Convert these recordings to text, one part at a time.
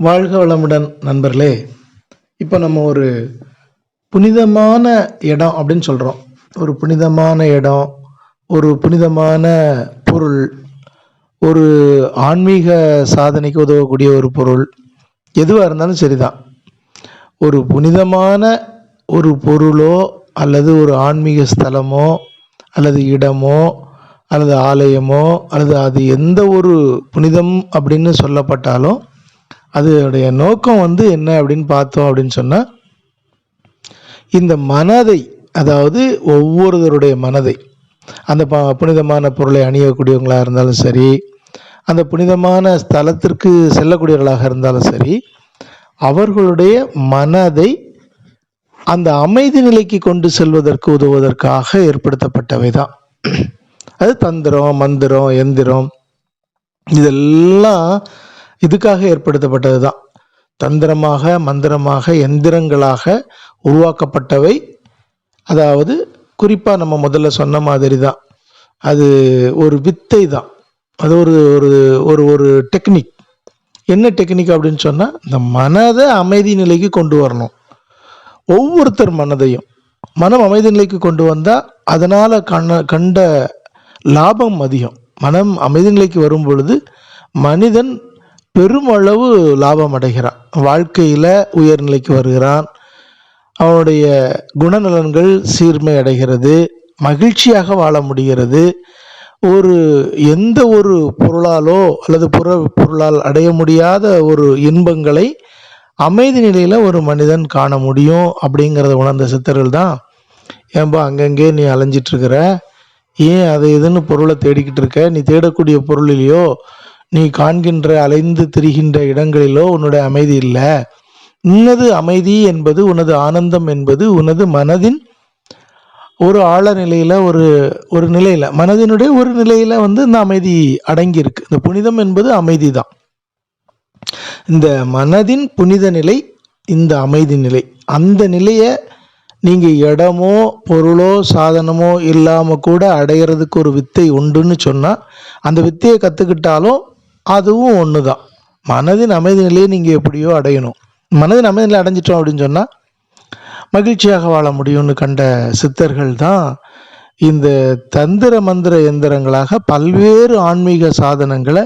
வாழ்க வளமுடன் நண்பர்களே. இப்போ நம்ம ஒரு புனிதமான இடம் அப்படின்னு சொல்கிறோம் ஒரு புனிதமான இடம் ஒரு புனிதமான பொருள் ஒரு ஆன்மீக சாதனைக்கு உதவக்கூடிய ஒரு பொருள் எதுவாக இருந்தாலும் சரிதான். ஒரு புனிதமான ஒரு பொருளோ அல்லது ஒரு ஆன்மீக ஸ்தலமோ அல்லது இடமோ அல்லது ஆலயமோ அல்லது அது எந்த ஒரு புனிதம் அப்படின்னு சொல்லப்பட்டாலும் அதோடைய நோக்கம் வந்து என்ன அப்படின்னு பார்த்தோம் அப்படின்னு சொன்னால் இந்த மனதை அதாவது ஒவ்வொருவருடைய மனதை அந்த ப புனிதமான பொருளை அணியக்கூடியவங்களாக இருந்தாலும் சரி அந்த புனிதமான ஸ்தலத்திற்கு செல்லக்கூடியவர்களாக இருந்தாலும் சரி அவர்களுடைய மனதை அந்த அமைதி நிலைக்கு கொண்டு செல்வதற்கு உதவுவதற்காக ஏற்படுத்தப்பட்டவை தான் அது தந்திரம் மந்திரம் எந்திரம் இதெல்லாம் இதுக்காக ஏற்படுத்தப்பட்டது தான் தந்திரமாக மந்திரமாக எந்திரங்களாக உருவாக்கப்பட்டவை. அதாவது குறிப்பாக நம்ம முதல்ல சொன்ன மாதிரி தான் அது ஒரு வித்தை தான் அது ஒரு ஒரு ஒரு ஒரு டெக்னிக் என்ன டெக்னிக் அப்படின்னு சொன்னால் இந்த மனதை அமைதி நிலைக்கு கொண்டு வரணும். ஒவ்வொருத்தர் மனதையும். மனம் அமைதி நிலைக்கு கொண்டு வந்தால் அதனால் கண்ண கண்ட லாபம் அதிகம். மனம் அமைதி நிலைக்கு வரும் பொழுது மனிதன் பெருமளவு லாபம் அடைகிறான் வாழ்க்கையில் உயர்நிலைக்கு வருகிறான். அவனுடைய குணநலன்கள் சீர்மை அடைகிறது. மகிழ்ச்சியாக வாழ முடிகிறது. ஒரு எந்த ஒரு பொருளாலோ அல்லது புற பொருளால் அடைய முடியாத ஒரு இன்பங்களை அமைதி நிலையில் ஒரு மனிதன் காண முடியும் அப்படிங்கிறத உணர்ந்த சித்தர்கள் தான் ஏன்பா அங்கங்கே நீ அலைஞ்சிட்ருக்கிற ஏன் அதை இதுன்னு பொருளை தேடிக்கிட்டு இருக்க? நீ தேடக்கூடிய பொருளிலேயோ நீ காண்கின்ற அலைந்து திரிகின்ற இடங்களிலோ உன்னுடைய அமைதி இல்லை. உனது அமைதி என்பது உனது ஆனந்தம் என்பது உனது மனதின் ஒரு ஆழ நிலையில் ஒரு ஒரு நிலையில் மனதினுடைய ஒரு நிலையில் வந்து இந்த அமைதி அடங்கியிருக்கு. இந்த புனிதம் என்பது அமைதி தான் இந்த மனதின் புனித நிலை இந்த அமைதி நிலை. அந்த நிலையை நீங்கள் இடமோ பொருளோ சாதனமோ இல்லாமல் கூட அடையிறதுக்கு ஒரு வித்தை உண்டுன்னு சொன்னால் அந்த வித்தையை கற்றுக்கிட்டாலும் அதுவும் ஒன்று தான் மனதின் அமைதி நிலையை நீங்கள் எப்படியோ அடையணும். மனதின் அமைதி நிலை அடைஞ்சிட்டோம் அப்படின்னு சொன்னால் மகிழ்ச்சியாக வாழ முடியும்னு கண்ட சித்தர்கள் தான் இந்த தந்திர மந்திர எந்திரங்களாக பல்வேறு ஆன்மீக சாதனங்களை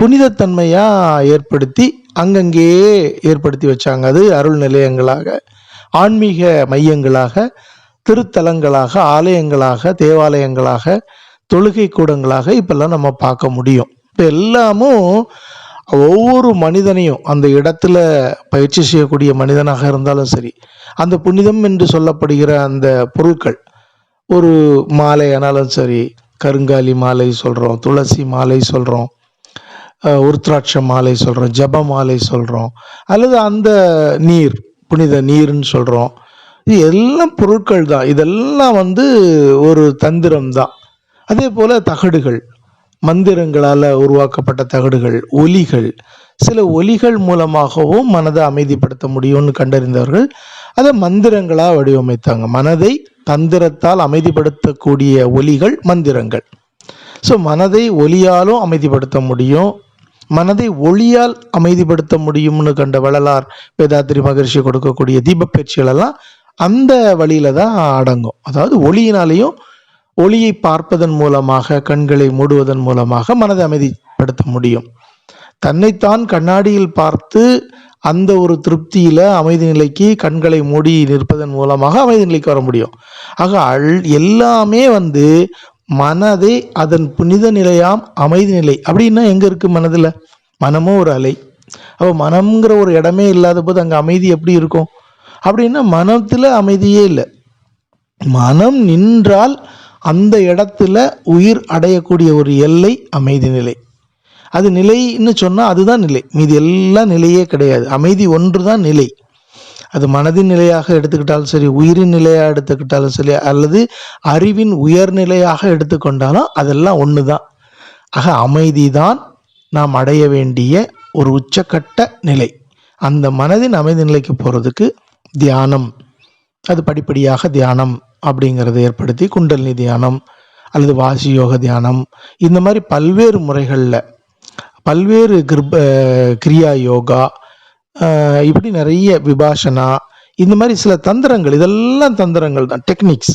புனிதத்தன்மையாக ஏற்படுத்தி அங்கங்கேயே ஏற்படுத்தி வச்சாங்க. அது அருள் நிலையங்களாக ஆன்மீக மையங்களாக திருத்தலங்களாக ஆலயங்களாக தேவாலயங்களாக தொழுகை கூடங்களாக இப்பெல்லாம் நம்ம பார்க்க முடியும். இப்போ எல்லாமும் ஒவ்வொரு மனிதனையும் அந்த இடத்துல பயிற்சி செய்யக்கூடிய மனிதனாக இருந்தாலும் சரி அந்த புனிதம் என்று சொல்லப்படுகிற அந்த பொருட்கள் ஒரு மாலை ஆனாலும் சரி கருங்காலி மாலை சொல்கிறோம் துளசி மாலை சொல்கிறோம் உருத்ராட்ச மாலை சொல்கிறோம் ஜப மாலை சொல்கிறோம் அல்லது அந்த நீர் புனித நீர்னு சொல்கிறோம் இது எல்லாம் பொருட்கள் தான் இதெல்லாம் வந்து ஒரு தந்திரம் தான் அதே போல் தகடுகள் மந்திரங்களால் உருவாக்கப்பட்ட தகடுகள் ஒலிகள். சில ஒலிகள் மூலமாகவும் மனதை அமைதிப்படுத்த முடியும்னு கண்டறிந்தவர்கள் அதை மந்திரங்களாக வடிவமைத்தாங்க. மனதை தந்திரத்தால் அமைதிப்படுத்தக்கூடிய ஒலிகள் மந்திரங்கள். ஸோ மனதை ஒலியாலும் அமைதிப்படுத்த முடியும். மனதை ஒளியால் அமைதிப்படுத்த முடியும்னு கண்ட வள்ளலார் வேதாத்திரி மகரிஷி கொடுக்கக்கூடிய தீபப்பயிற்சிகளெல்லாம் அந்த வழியில தான் அடங்கும். அதாவது ஒளியினாலேயும் ஒளியை பார்ப்பதன் மூலமாக கண்களை மூடுவதன் மூலமாக மனதை அமைதிப்படுத்த முடியும். தன்னைத்தான் கண்ணாடியில் பார்த்து அந்த ஒரு திருப்தியில அமைதி நிலைக்கு கண்களை மூடி நிற்பதன் மூலமாக அமைதி நிலைக்கு வர முடியும். ஆக அல் எல்லாமே வந்து மனதை அதன் புனித நிலையாம் அமைதி நிலை. அப்படின்னா எங்க இருக்கு மனதுல? மனமும் ஒரு அலை. அப்போ மனம்ங்கிற ஒரு இடமே இல்லாத போது அங்கே அமைதி எப்படி இருக்கும்? அப்படின்னா மனத்தில் அமைதியே இல்லை. மனம் நின்றால் அந்த இடத்துல உயிர் அடையக்கூடிய ஒரு எல்லை அமைதி நிலை. அது நிலைன்னு சொன்னால் அதுதான் நிலை. மீதி எல்லாம் நிலையே கிடையாது. அமைதி ஒன்று தான் நிலை. அது மனதின் நிலையாக எடுத்துக்கிட்டாலும் சரி உயிரின் நிலையாக எடுத்துக்கிட்டாலும் சரி அல்லது அறிவின் உயர்நிலையாக எடுத்துக்கொண்டாலும் அதெல்லாம் ஒன்று தான் ஆக அமைதி தான் நாம் அடைய வேண்டிய ஒரு உச்சக்கட்ட நிலை. அந்த மனதின் அமைதி நிலைக்கு போகிறதுக்கு தியானம் அது படிப்படியாக தியானம் அப்படிங்கிறத ஏற்படுத்தி குண்டலினி தியானம் அல்லது வாசி யோக தியானம் இந்த மாதிரி பல்வேறு முறைகளில் பல்வேறு கிருப கிரியா யோகா இப்படி நிறைய விபாஷனா இந்த மாதிரி சில தந்திரங்கள் இதெல்லாம் தந்திரங்கள் தான் டெக்னிக்ஸ்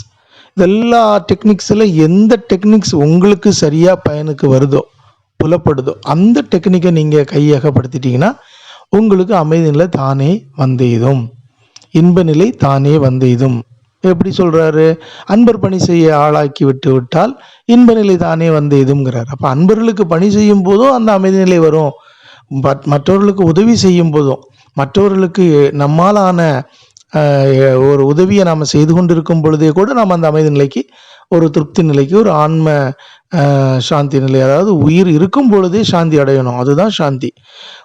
இதெல்லா டெக்னிக்ஸில் எந்த டெக்னிக்ஸ் உங்களுக்கு சரியாக பயனுக்கு வருதோ புலப்படுதோ அந்த டெக்னிக்கை நீங்கள் கையகப்படுத்திட்டீங்கன்னா உங்களுக்கு அமைதியில் தானே வந்தெய்தும் இன்ப நிலை தானே வந்தெய்தும் எப்படி சொல்கிறாரு அன்பர் பணி செய்ய ஆளாக்கி விட்டு விட்டால் இன்ப நிலை தானே வந்தெய்தும்ங்கிறார் அப்போ அன்பர்களுக்கு பணி செய்யும் போதும் அந்த அமைதி நிலை வரும். பட் மற்றவர்களுக்கு உதவி செய்யும் போதும். மற்றவர்களுக்கு நம்மாலான ஒரு உதவியை நாம் செய்து கொண்டிருக்கும் பொழுதே கூட நாம் அந்த அமைதி நிலைக்கு ஒரு திருப்தி நிலைக்கு ஒரு ஆன்ம சாந்தி நிலை அதாவது உயிர் இருக்கும் பொழுதே சாந்தி அடையணும். அதுதான் சாந்தி.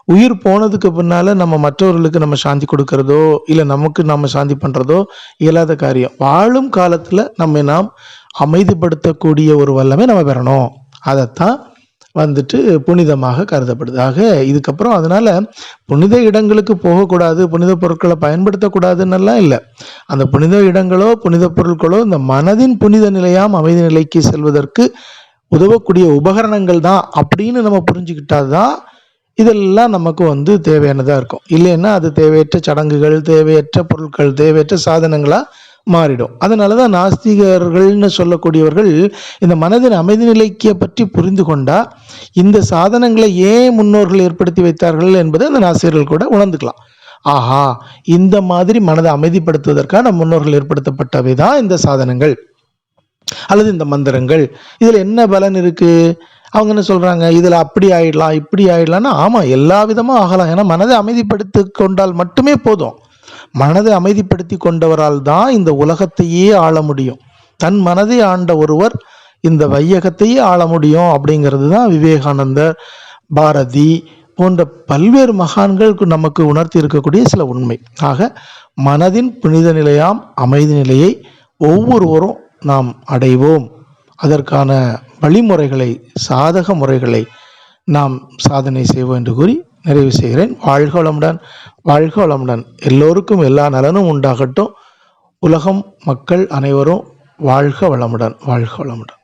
உயிர் போனதுக்கு பின்னால நம்ம மற்றவர்களுக்கு நம்ம சாந்தி கொடுக்கறதோ இல்லை நமக்கு நம்ம சாந்தி பண்ணுறதோ இயலாத காரியம். வாழும் காலத்தில் நம்ம நாம் அமைதிப்படுத்தக்கூடிய ஒரு வல்லமை நம்ம பெறணும். அதைத்தான் வந்துட்டு புனிதமாக கருதப்படுது. ஆக இதுக்கப்புறம் அதனால் புனித இடங்களுக்கு போகக்கூடாது புனித பொருட்களை பயன்படுத்தக்கூடாதுன்னெல்லாம் இல்லை. அந்த புனித இடங்களோ புனித பொருட்களோ இந்த மனதின் புனித நிலையாம் அமைதி நிலைக்கு செல்வதற்கு உதவக்கூடிய உபகரணங்கள் தான் அப்படின்னு நம்ம புரிஞ்சுக்கிட்டாதான் இதெல்லாம் நமக்கு வந்து தேவையானதாக இருக்கும். இல்லைன்னா அது தேவையற்ற சடங்குகள் தேவையற்ற பொருட்கள் தேவையற்ற சாதனங்களாக மாறிடும். அதனால தான் நாஸ்திகர்கள்னு சொல்லக்கூடியவர்கள் இந்த மனதின் அமைதி நிலைக்கிய பற்றி புரிந்து கொண்டா இந்த சாதனங்களை ஏன் முன்னோர்கள் ஏற்படுத்தி வைத்தார்கள் என்பதை அந்த நாஸ்திகர்கள் கூட உணர்ந்துக்கலாம். ஆஹா இந்த மாதிரி மனதை அமைதிப்படுத்துவதற்காக முன்னோர்கள் ஏற்படுத்தப்பட்டவை தான் இந்த சாதனங்கள். அல்லது இந்த மந்திரங்கள். இதில் என்ன பலன் இருக்குது அவங்க என்ன சொல்கிறாங்க இதில் அப்படி ஆயிடலாம் இப்படி ஆயிடலாம்னா ஆமாம் எல்லா விதமும் ஆகலாம். ஏன்னா மனதை அமைதிப்படுத்தி கொண்டால் மட்டுமே போதும். மனதை அமைதிப்படுத்தி கொண்டவரால் தான் இந்த உலகத்தையே ஆள முடியும். தன் மனதை ஆண்ட ஒருவர் இந்த வையகத்தையே ஆள முடியும் அப்படிங்கிறது தான் விவேகானந்தர் பாரதி போன்ற பல்வேறு மகான்களுக்கு நமக்கு உணர்த்தி இருக்கக்கூடிய சில உண்மை. ஆக மனதின் புனித நிலையாம் அமைதி நிலையை ஒவ்வொருவரும் நாம் அடைவோம். அதற்கான வழிமுறைகளை சாதக முறைகளை நாம் சாதனை செய்வோம் என்று கூறி நிறைவு செய்கிறேன். வாழ்க வளமுடன் வாழ்க வளமுடன். எல்லோருக்கும் எல்லா நலனும் உண்டாகட்டும். உலகம் மக்கள் அனைவரும் வாழ்க வளமுடன் வாழ்க வளமுடன்.